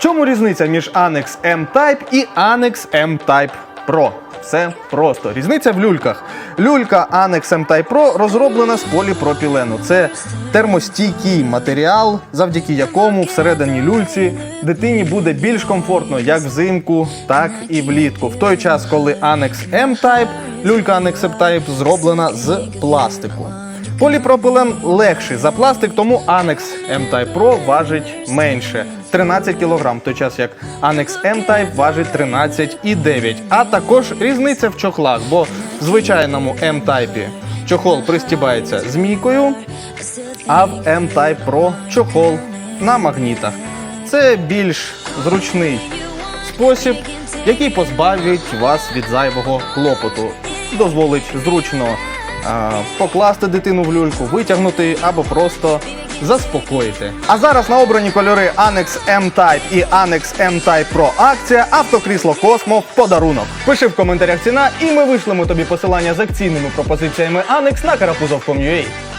Чому різниця між Annex M-Type і Annex M-Type Pro? Все просто. Різниця в люльках. Люлька Annex M-Type Pro розроблена з поліпропілену. Це термостійкий матеріал, завдяки якому всередині люльці дитині буде більш комфортно як взимку, так і влітку. В той час, коли Annex M-Type, люлька Annex M-Type зроблена з пластику. Поліпропилен легший за пластик, тому Annex M-Type Pro важить менше 13 кг, в той час як Annex M-Type важить 13,9 А також різниця в чохлах, бо в звичайному M-Type чохол пристібається змійкою, а в M-Type Pro чохол на магнітах. Це більш зручний спосіб, який позбавить вас від зайвого клопоту. Дозволить зручно покласти дитину в люльку, витягнути або просто заспокоїти. А зараз на обрані кольори Annex M-Type і Annex M-Type Pro акція автокрісло Космо в подарунок. Пиши в коментарях ціна, і ми вишлемо тобі посилання з акційними пропозиціями Annex на карапузов.com.ua.